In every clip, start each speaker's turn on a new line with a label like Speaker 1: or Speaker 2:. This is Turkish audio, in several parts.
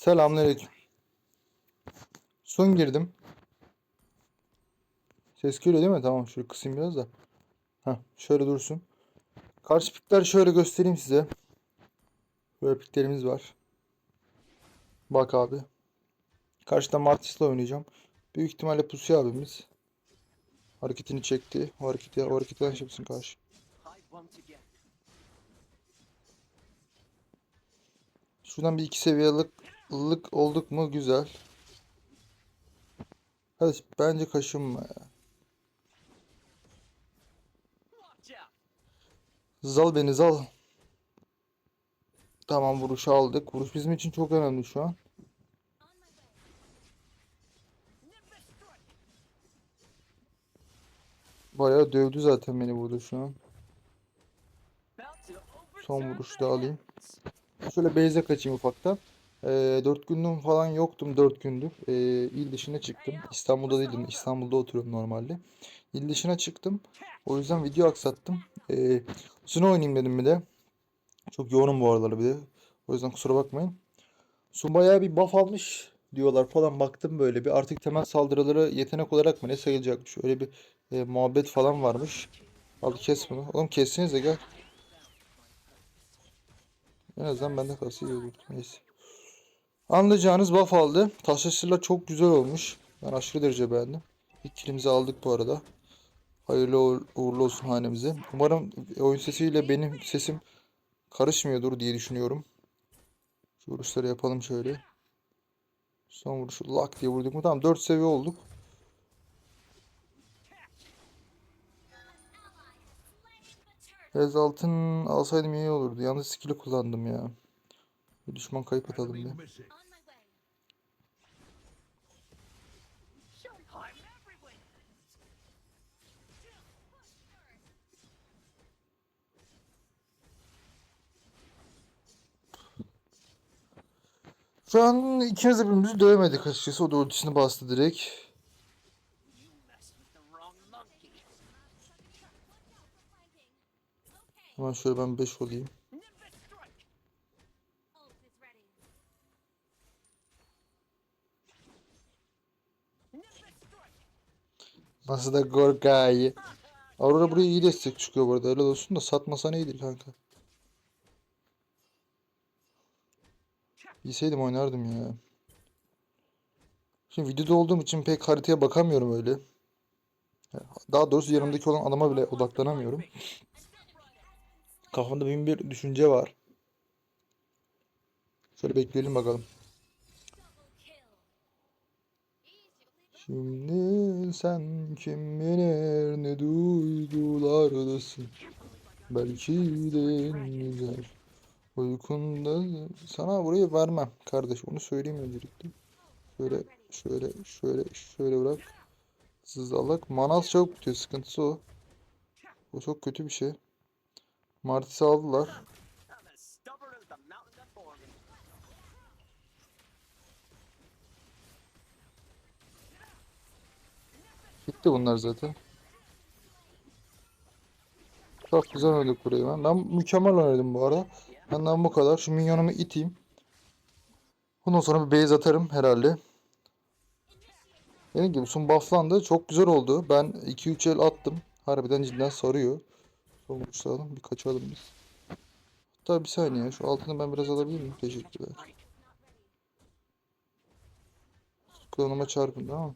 Speaker 1: Selamünaleyküm. Son girdim. Ses geliyor değil mi? Tamam şöyle kısayım biraz da. Heh, şöyle dursun. Karşı pikler şöyle göstereyim size. Böyle piklerimiz var. Bak abi. Karşıda Martis'le oynayacağım. Büyük ihtimalle Pusu abimiz. Hareketini çekti. O hareketi, o hareketi yanlış yapsın karşı. Şuradan bir iki seviyelik lık olduk mu güzel. Hadi bence kaşınma ya. Zal beni zal. Tamam vuruşu aldık. Vuruş bizim için çok önemli şu an. Bayağı dövdü zaten beni burada şu an. Son vuruşu da alayım. Şöyle base'e kaçayım ufaktan. Ee, 4 günlüğüm falan yoktum 4 gündür. Ee, il dışına çıktım. İstanbul'da değildim. İstanbul'da oturuyorum normalde. İl dışına çıktım. O yüzden video aksattım. Ee, Sun oynayayım dedim bir de. Çok yoğunum bu aralar bir de. O yüzden kusura bakmayın. Sun bayağı bir buff almış diyorlar falan baktım böyle bir artık temel saldırıları yetenek olarak mı ne sayılacakmış öyle bir e, muhabbet falan varmış. Al kes bunu. Oğlum kessiniz de gel. En azından bende kalsa iyi olur. Neyse. Anlayacağınız buff aldı. Taşlaşırlar çok güzel olmuş. Ben aşırı derece beğendim. İlk kilimizi aldık bu arada. Hayırlı uğur- uğurlu olsun hanemize. Umarım oyun sesiyle benim sesim karışmıyordur diye düşünüyorum. Şu vuruşları yapalım şöyle. Son vuruşu lak diye vurduk mu? Tamam 4 seviye olduk. Bez altın alsaydım iyi olurdu. Yalnız skill'i kullandım ya. Bir düşman kayıp atalım diye. Şu ikimiz de birbirimizi dövemedik açıkçası. O da ultisini bastı direkt. Hemen şöyle ben 5 olayım. Nasıl da Gorga'yı. Aurora buraya iyi destek çıkıyor bu arada. Helal olsun da satmasa neydi kanka. Bilseydim oynardım ya. Şimdi videoda olduğum için pek haritaya bakamıyorum öyle. Daha doğrusu yanımdaki olan adama bile odaklanamıyorum. Kafamda bin bir düşünce var. Şöyle bekleyelim bakalım. Şimdi sen kim bilir ne duygulardasın. Belki de güzel uykunda sana burayı vermem kardeş onu söyleyeyim öncelikle. Şöyle şöyle şöyle şöyle bırak. Sızalak. Manal çok bitiyor sıkıntısı o. O çok kötü bir şey. Martis'i aldılar. Gitti bunlar zaten. Çok güzel oynadık burayı ben. Ben mükemmel oynadım bu arada. Benden bu kadar. Şu minyonumu iteyim. Ondan sonra bir base atarım herhalde. Dediğim gibi sun bufflandı. Çok güzel oldu. Ben 2-3 el attım. Harbiden cidden sarıyor. Son vuruşu alalım. Bir kaçalım biz. Hatta bir saniye. Şu altını ben biraz alabilir miyim? Teşekkürler. Klonuma çarpın tamam mı?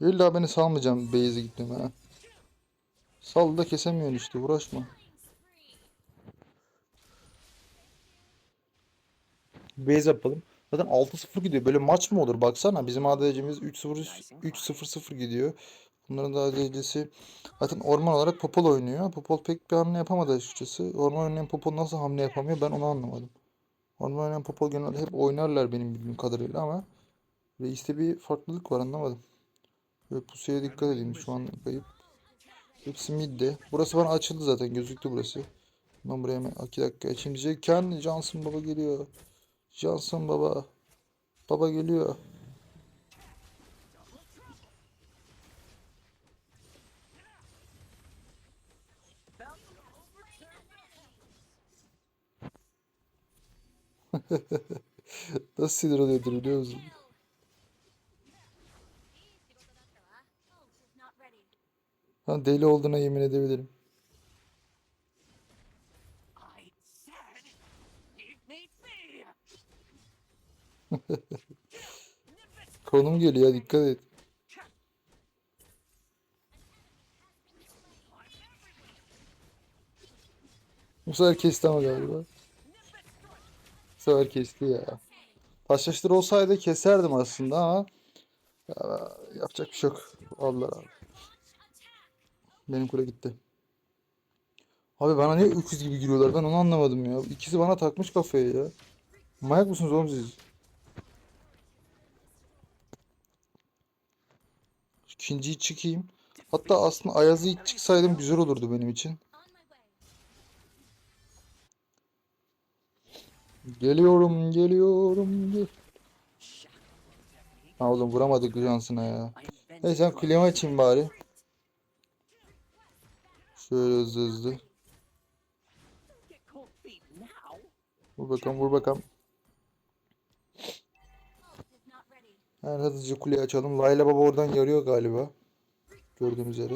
Speaker 1: İlla beni salmayacağım base'e gittim ha. Sal da kesemiyorsun işte uğraşma. Base yapalım. Zaten 6-0 gidiyor. Böyle maç mı olur? Baksana bizim ADC'miz 3-0 3-0-0 gidiyor. Bunların da ADC'si zaten orman olarak Popol oynuyor. Popol pek bir hamle yapamadı açıkçası. Orman oynayan Popol nasıl hamle yapamıyor ben onu anlamadım. Orman oynayan Popol genelde hep oynarlar benim bildiğim kadarıyla ama Reis'te bir farklılık var anlamadım. Ve pusuya dikkat edin şu an kayıp. Hepsi midde. Burası bana açıldı zaten gözüktü burası. Ben buraya hemen 2 dakika açayım diyecekken Johnson baba geliyor. Johnson baba. Baba geliyor. Nasıl sinir oluyordur biliyor musun? Ha, deli olduğuna yemin edebilirim. Konum geliyor dikkat et. Bu sefer kesti ama galiba. Bu sefer kesti ya. Taşlaştır olsaydı keserdim aslında ama ya, yapacak bir şey yok. Allah abi. Benim kule gitti. Abi bana niye öküz gibi giriyorlar ben onu anlamadım ya. İkisi bana takmış kafayı ya. Manyak mısınız oğlum siz? İkinciyi çıkayım. Hatta aslında Ayaz'ı ilk çıksaydım güzel olurdu benim için. Geliyorum, geliyorum. Gel. Ha oğlum vuramadık Johnson'a ya. Neyse sen kulemi açayım bari. Şöyle hızlı hızlı. Vur bakalım, vur bakalım. Hemen hızlıca kuleyi açalım. Layla Baba oradan yarıyor galiba. Gördüğünüz üzere.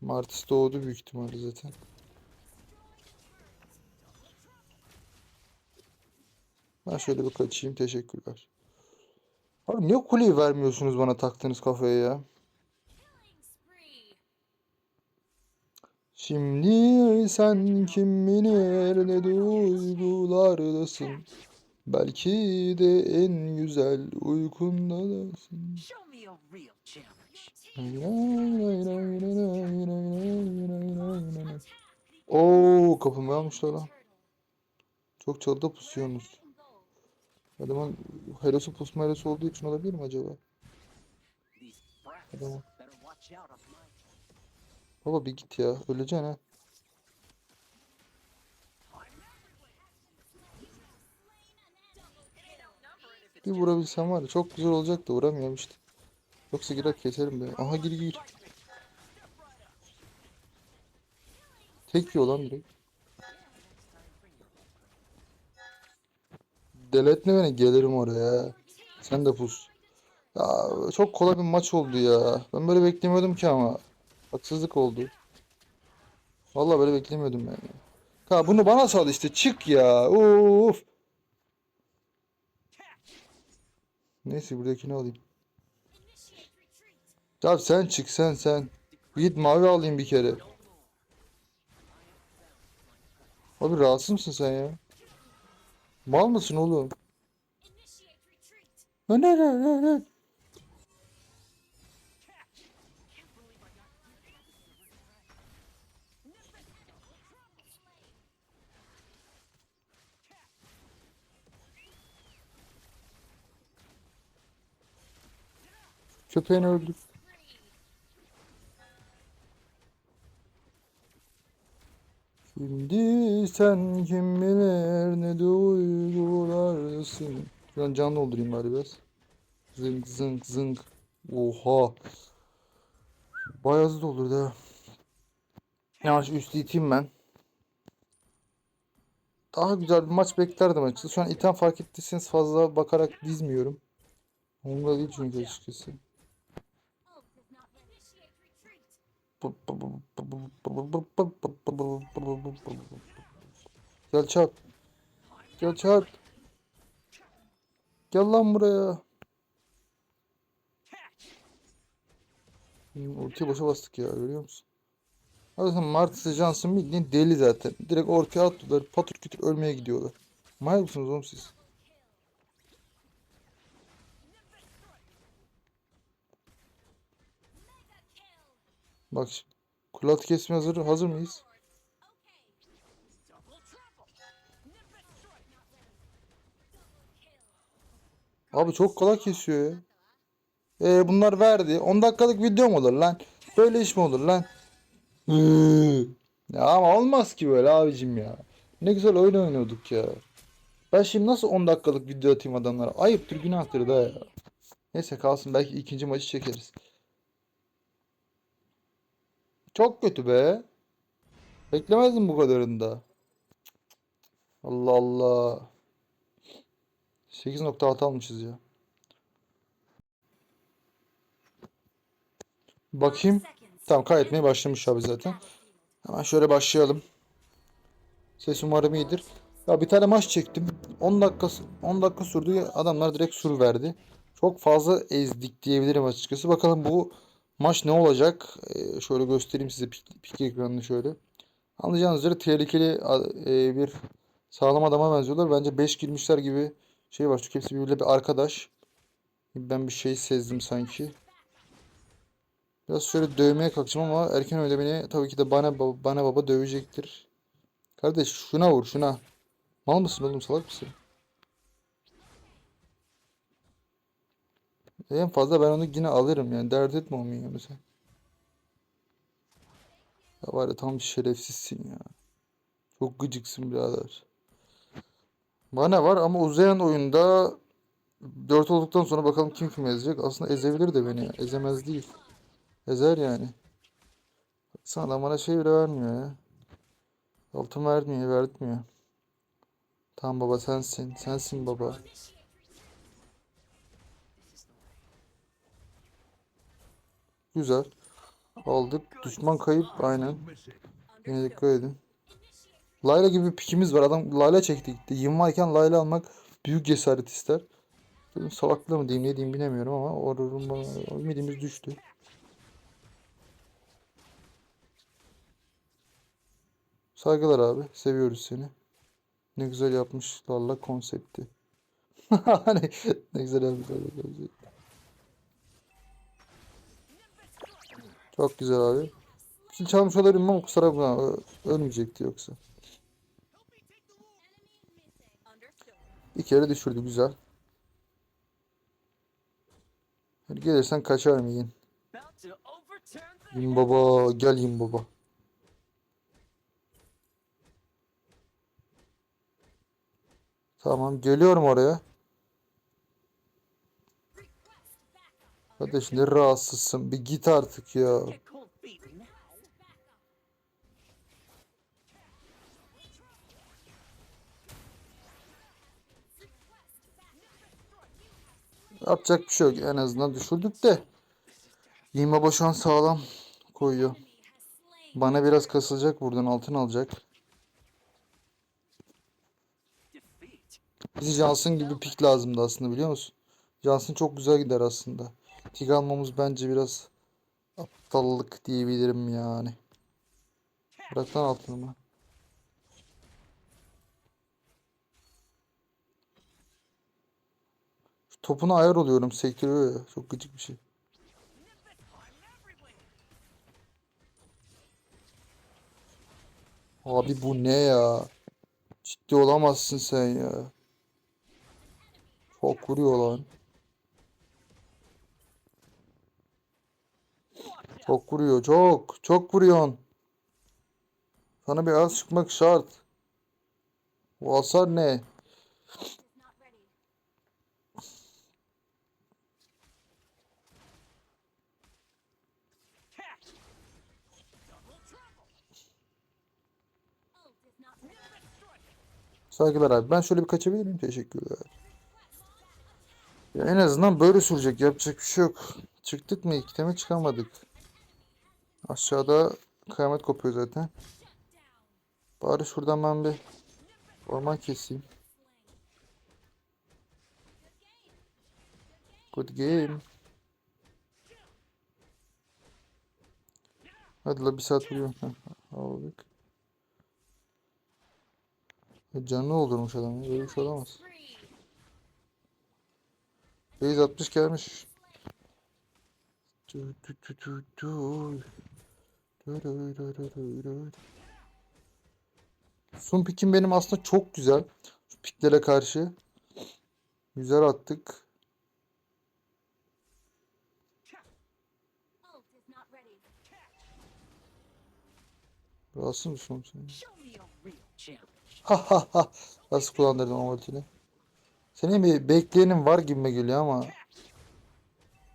Speaker 1: Martis doğdu büyük ihtimalle zaten. Ben şöyle bir kaçayım. Teşekkürler. Abi niye kuleyi vermiyorsunuz bana taktığınız kafaya ya? Şimdi sen kim bilir ne duygulardasın. Belki de en güzel
Speaker 2: challenge.
Speaker 1: Oo kapımı almışlar lan. Çok çalıda pusuyorsunuz. Adamın herosu pusma herosu olduğu için olabilir mi acaba?
Speaker 2: These
Speaker 1: Baba bir git ya. Öleceksin ha. Bir vurabilsem var ya çok güzel olacak da vuramıyorum işte. Yoksa girer keserim be. Aha gir gir. Tek yiyor lan direkt. Deletme beni gelirim oraya. Sen de pus. Ya çok kolay bir maç oldu ya. Ben böyle beklemiyordum ki ama. Haksızlık oldu. Vallahi böyle beklemiyordum ben ya. Ha bunu bana sal işte çık ya. Of. Neyse buradakini alayım. Ya sen çık sen sen. Git mavi alayım bir kere. Abi rahatsız mısın sen ya? Mal mısın oğlum? Ne ne ne Köpeğini öldür. Şimdi sen kim bilir ne duygulardasın. Şuradan can doldurayım bari biraz. Zınk zınk zınk. Oha. Bayağı hızlı doldurdu ha. Yavaş üstü iteyim ben. Daha güzel bir maç beklerdim açıkçası. Şu an item fark ettiyseniz fazla bakarak dizmiyorum. Umurumda değil çünkü açıkçası. Gel çarp. Gel çarp. Gel lan buraya. Ultiyi boşa bastık ya görüyor musun? Zaten Martis Johnson bildiğin deli zaten. Direkt ortaya attılar. Patır kütür ölmeye gidiyorlar. Manyak mısınız oğlum siz? Bak şimdi. Kulat kesme hazır, hazır mıyız? Abi çok kolay kesiyor. Ee, bunlar verdi. 10 dakikalık video mu olur lan? Böyle iş mi olur lan? Ya ama olmaz ki böyle abicim ya. Ne güzel oyun oynuyorduk ya. Ben şimdi nasıl 10 dakikalık video atayım adamlara? Ayıptır günahtır da ya. Neyse kalsın belki ikinci maçı çekeriz. Çok kötü be. Beklemezdim bu kadarını da. Allah Allah. 8.6 almışız ya. Bakayım. Tamam kaydetmeye başlamış abi zaten. Hemen şöyle başlayalım. Ses umarım iyidir. Ya bir tane maç çektim. 10 dakikası 10 dakika sürdü. Adamlar direkt sur verdi. Çok fazla ezdik diyebilirim açıkçası. Bakalım bu maç ne olacak? Ee, şöyle göstereyim size pik, pik ekranını şöyle. Anlayacağınız üzere tehlikeli e, bir sağlam adama benziyorlar. Bence 5 girmişler gibi şey var. Çünkü hepsi birbiriyle bir arkadaş. Ben bir şey sezdim sanki. Biraz şöyle dövmeye kalkacağım ama erken öyle beni tabii ki de bana bana baba dövecektir. Kardeş şuna vur şuna. Mal mısın oğlum salak mısın? En fazla ben onu yine alırım yani dert etme onu ya mesela. Ya var ya tam şerefsizsin ya. Çok gıcıksın birader. Bana var ama uzayan oyunda 4 olduktan sonra bakalım kim kim ezecek. Aslında ezebilir de beni ya. Ezemez değil. Ezer yani. Sana bana şey bile vermiyor ya. Altın vermiyor, vermiyor. Tamam baba sensin. Sensin baba. Güzel. Aldık. Düşman kayıp. Aynen. Yine dikkat edin. Layla gibi bir pikimiz var. Adam Layla çekti gitti. 20 varken Layla almak büyük cesaret ister. Benim salaklığı mı diyeyim ne diyeyim bilemiyorum ama orada ümidimiz düştü. Saygılar abi. Seviyoruz seni. Ne güzel yapmışlarla konsepti. Hani ne güzel yapmışlarla konsepti. Çok güzel abi. Kil çalmış olabilirim ama kusura bakma. Ölmeyecekti yoksa. Bir kere düşürdü güzel. Gelirsen kaçar mı Yiyin baba gel yiyin baba. Tamam geliyorum oraya. Kardeş ne rahatsızsın bir git artık ya. Yapacak bir şey yok en azından düşürdük de. Yiyin baba şu an sağlam koyuyor. Bana biraz kasılacak buradan altın alacak. Bizi Johnson gibi pik lazımdı aslında biliyor musun? Johnson çok güzel gider aslında. Pik almamız bence biraz aptallık diyebilirim yani. Bırak lan altınımı. Topuna ayar oluyorum ya. Çok gıcık bir şey. Abi bu ne ya? Ciddi olamazsın sen ya. Çok vuruyor lan. Çok vuruyor çok. Çok vuruyorsun. Sana bir az çıkmak şart. Bu hasar ne? Saygılar abi. Ben şöyle bir kaçabilir miyim? Teşekkürler. Ya en azından böyle sürecek. Yapacak bir şey yok. Çıktık mı? İlk teme çıkamadık. Aşağıda kıyamet kopuyor zaten. Bari şuradan ben bir orman keseyim. Good game. Hadi la bir saat uyuyorum. Heh, Aldık. Ya Canını doldurmuş adam. Böyle bir şey olamaz. Base 60 gelmiş. Du, du, du, du, du. Son pikim benim aslında çok güzel. Şu piklere karşı. Güzel attık. Rahatsız mısın sen? Ha ha ha. Nasıl kullandırdın o ultini? Senin bir bekleyenin var gibime geliyor ama.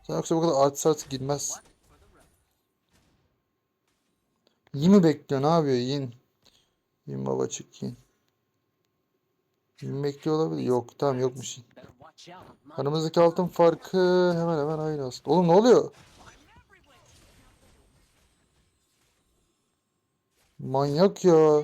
Speaker 1: Sen yoksa bu kadar artist artist girmez. Yin'i bekliyorsun abi Yin. Yin baba çık Yin. Yin bekliyor olabilir. Yok tamam yokmuş
Speaker 2: Yin.
Speaker 1: Aramızdaki altın farkı hemen hemen aynı aslında. Oğlum ne oluyor? Manyak ya.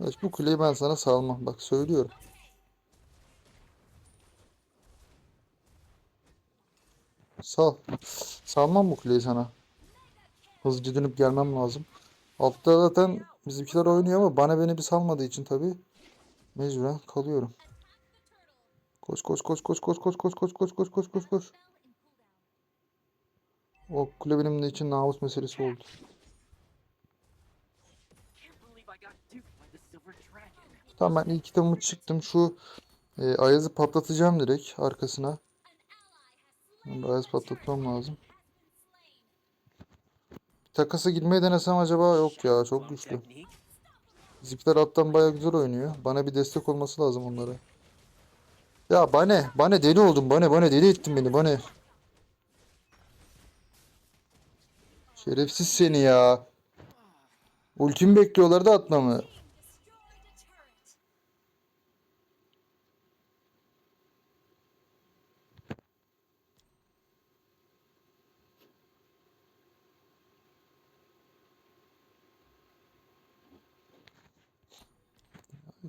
Speaker 1: Evet, bu kuleyi ben sana salmam. Bak söylüyorum. Sal. Salmam bu kuleyi sana. Hızlıca dönüp gelmem lazım. Altta zaten bizimkiler oynuyor ama bana beni bir salmadığı için tabii mecburen kalıyorum. Koş koş koş koş koş koş koş koş koş koş koş koş koş. O kule benim için namus meselesi oldu. Tamam ben ilk kitabımı çıktım. Şu e, Ayaz'ı patlatacağım direkt arkasına. Ben bir Ayaz patlatmam lazım. Takasa girmeye denesem acaba yok ya çok güçlü. Bizimkiler alttan baya güzel oynuyor. Bana bir destek olması lazım onlara. Ya Bane, Bane deli oldum. Bane, Bane deli ettin beni Bane. Şerefsiz seni ya. Ultimi bekliyorlar da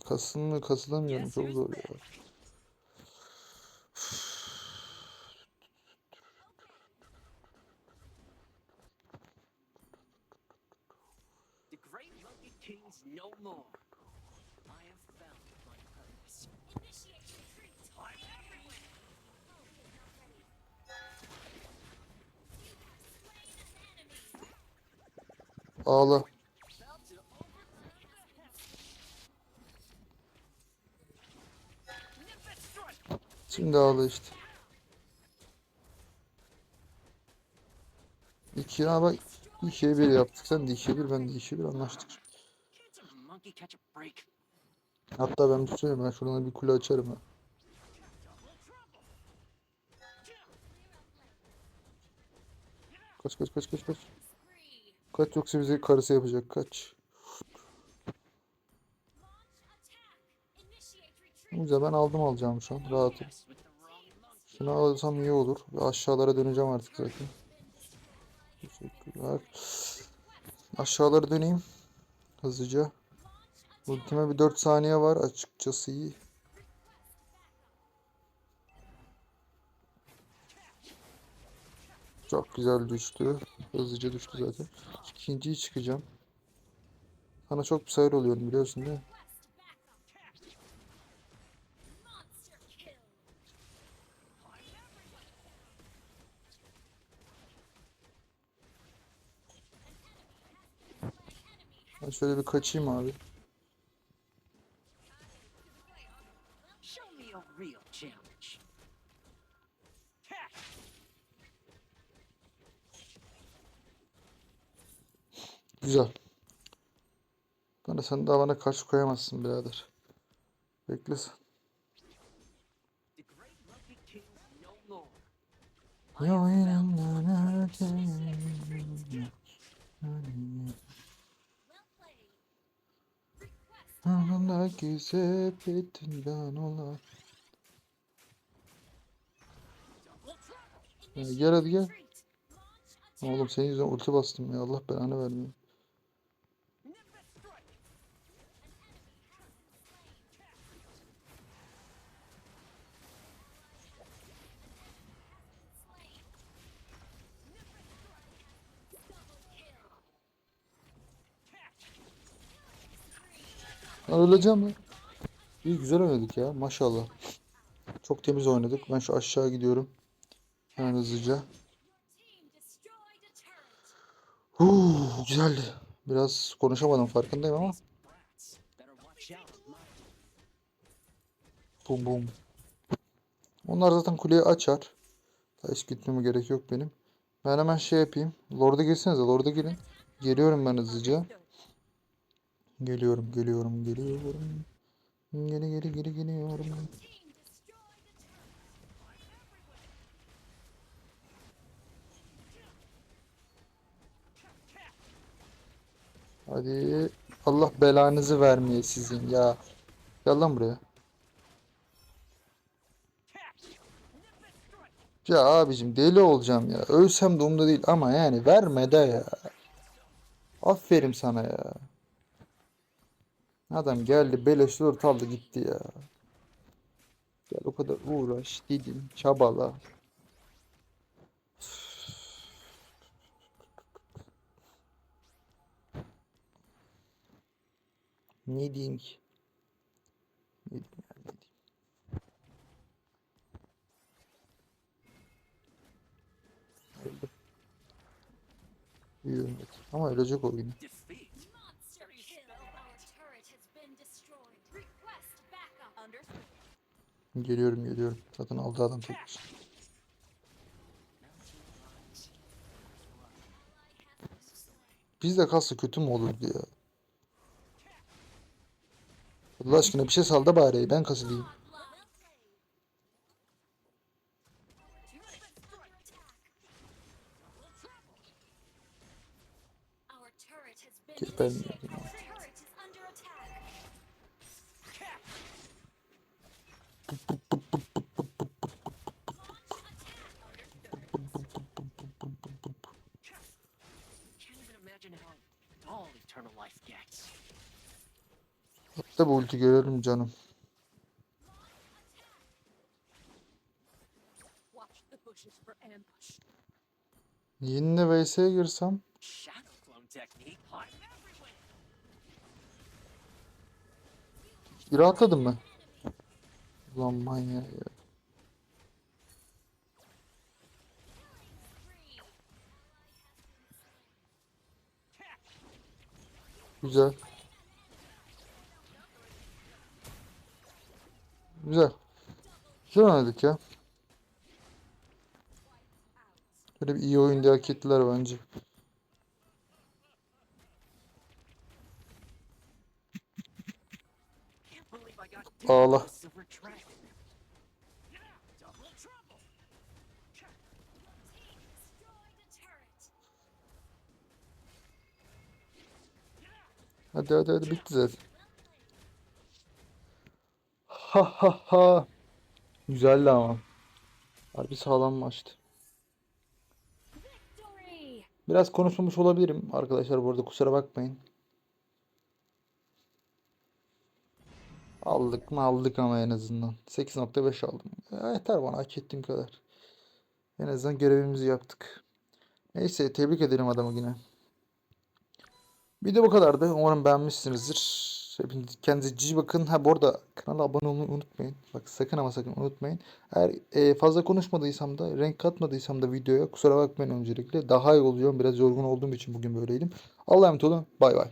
Speaker 1: Kasılmıyor, kasılamıyorum. Çok zor ya.
Speaker 2: back?
Speaker 1: Şimdi ağla işte. İki ya bak ikiye bir yaptık. Sen de ikiye bir ben de ikiye bir anlaştık. Hatta ben bir söyleyeyim ben şuradan bir kule açarım ha. Kaç kaç kaç kaç kaç. Kaç yoksa bizi karısı yapacak kaç. Güzel ben aldım alacağım şu an rahatım. Şunu alırsam iyi olur. Aşağılara döneceğim artık zaten. Teşekkürler. Aşağılara döneyim. Hızlıca. Ultime bir 4 saniye var. Açıkçası iyi. Çok güzel düştü. Hızlıca düştü zaten. İkinciyi çıkacağım. Sana çok bir sayır oluyorum biliyorsun değil mi? Ben şöyle bir kaçayım abi. Güzel. Bana sen daha bana karşı koyamazsın birader.
Speaker 2: Beklesin. You're
Speaker 1: in a Anındaki sepetinden olan Ya Gel hadi gel. Oğlum senin yüzünden ulti bastım ya Allah belanı vermiyor. Öleceğim lan. İyi güzel oynadık ya maşallah. Çok temiz oynadık. Ben şu aşağı gidiyorum. Hemen hızlıca. Huu, güzeldi. Biraz konuşamadım farkındayım ama. Bum bum. Onlar zaten kuleyi açar. Daha hiç gitmeme gerek yok benim. Ben hemen şey yapayım. Lord'a girsenize. Lord'a girin. Geliyorum ben hızlıca. Geliyorum, geliyorum, geliyorum. Geri geri geri geliyorum. Hadi. Allah belanızı vermeye sizin ya. Gel lan buraya. Ya abicim deli olacağım ya. Ölsem de umurumda değil ama yani verme de ya. Aferin sana ya. Adam geldi beleş dört aldı gitti ya. Gel o kadar uğraş, didin, çabala. Ne diyeyim ki? Ne diyeyim ya, ne diyeyim? Öldü. İyi ölmedi. Ama ölecek o. Geliyorum geliyorum. Zaten aldı adam çok. Bizde kalsa kötü mü olurdu ya? Allah aşkına bir şey sal da bari ben kasılayım.
Speaker 3: Our turret
Speaker 1: Hatta bu ulti görelim canım. Yine VS'ye girsem. Bir atladım mı? Ulan manyak ya. Güzel. Güzel. Güzel oynadık ya. Böyle bir iyi oyun diye hak ettiler bence. Ağla. Hadi hadi hadi bitti zaten. Ha ha ha. Güzeldi ama. Harbi sağlam maçtı. Biraz konuşmamış olabilirim arkadaşlar bu arada kusura bakmayın. Aldık mı aldık ama en azından. 8.5 aldım. Ya yeter bana hak ettiğim kadar. En azından görevimizi yaptık. Neyse tebrik edelim adamı yine. Video bu kadardı. Umarım beğenmişsinizdir. Hepiniz kendinize cici bakın. Ha bu arada kanala abone olmayı unutmayın. Bak sakın ama sakın unutmayın. Eğer e, fazla konuşmadıysam da renk katmadıysam da videoya kusura bakmayın öncelikle. Daha iyi oluyorum. Biraz yorgun olduğum için bugün böyleydim. Allah'a emanet olun. Bay bay.